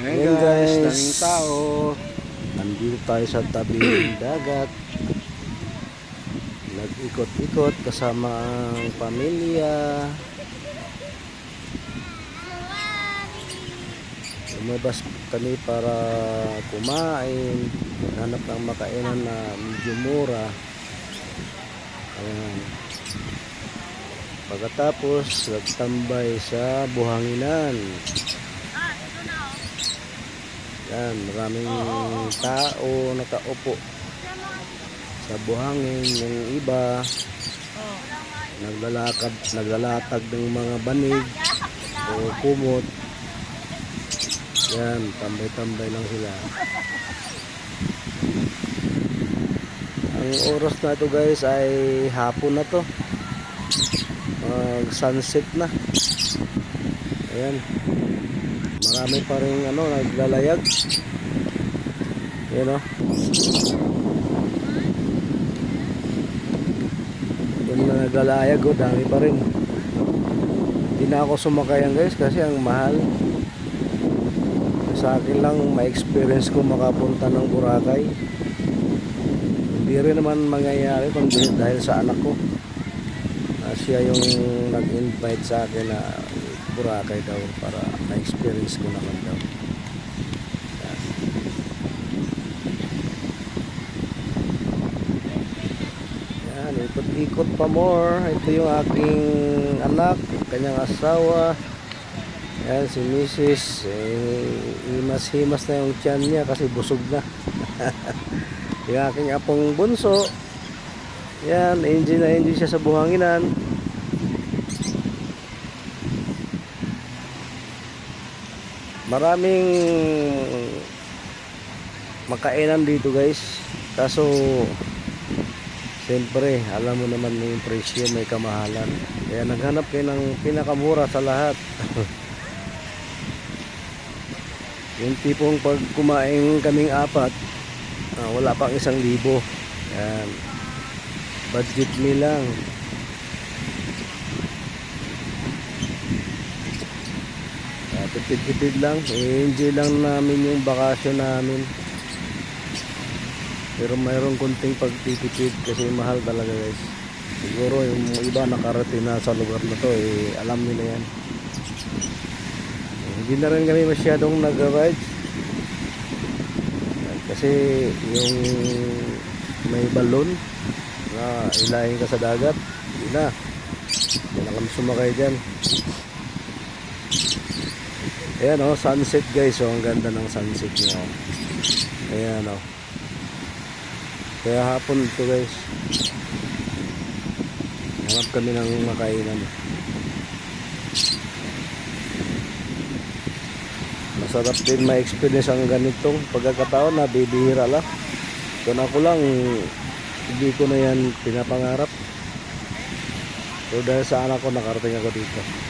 Ayan guys, daming tao. Nandito tayo sa tabi ng dagat. Nag-ikot-ikot kasama ang pamilya. Lumabas kami para kumain. Hanap ng makainan na medyo mura. Ayan. Pagkatapos, nagtambay sa buhanginan. Yan, maraming tao nakaupo sa buhangin. Yung iba, naglalakad, naglalatag ng mga banig o kumot. Yan, tambay-tambay lang sila. Ang oras na ito guys ay hapon na to. Mag sunset na. Ayan. Marami pa rin ano, naglalayag. Yan o. Yung na naglalayag o, dami pa rin. Hindi na ako sumakayan guys kasi ang mahal. Sa akin lang, ma-experience ko makapunta ng Boracay. Hindi rin naman mangyayari kundi dahil sa anak ko. Ah, siya yung nag-invite sa akin na Boracay daw para ma-experience ko naman daw. Yan. Ikot-ikot pa more. Ito yung aking anak, kanyang asawa. Yan, si Mrs. Eh, himas-himas na yung tiyan niya kasi busog na. yung aking apong bunso. Yan, enjoy na enjoy siya sa buhanginan. Maraming makainan dito guys. Kaso siyempre, alam mo naman yung presyo may kamahalan. Kaya naghanap kayo ng pinakamura sa lahat. yung tipong pag kumain kaming apat, ah, wala pang isang libo. Yan. Budget meal lang. Tipid-tipid lang. I-enjoy lang namin yung bakasyon namin. Pero mayroong kunting pagtitipid kasi mahal talaga guys. Siguro yung iba nakarating na sa lugar na to eh alam nila yan. Eh, Hindi na rin kami masyadong nag-ride. Kasi yung may balon na ilahin ka sa dagat, hindi na. Hindi na kami sumakay dyan. Ayan oh, sunset guys. Oh, ang ganda ng sunset niya. Oh. Ayan oh. Kaya hapon ito guys. Hanap kami ng makainan. Masarap din ma-experience ang ganitong pagkakataon na bibihira lang. Kung ako lang, hindi ko na yan pinapangarap. So dahil sa anak ko, nakarating ako dito.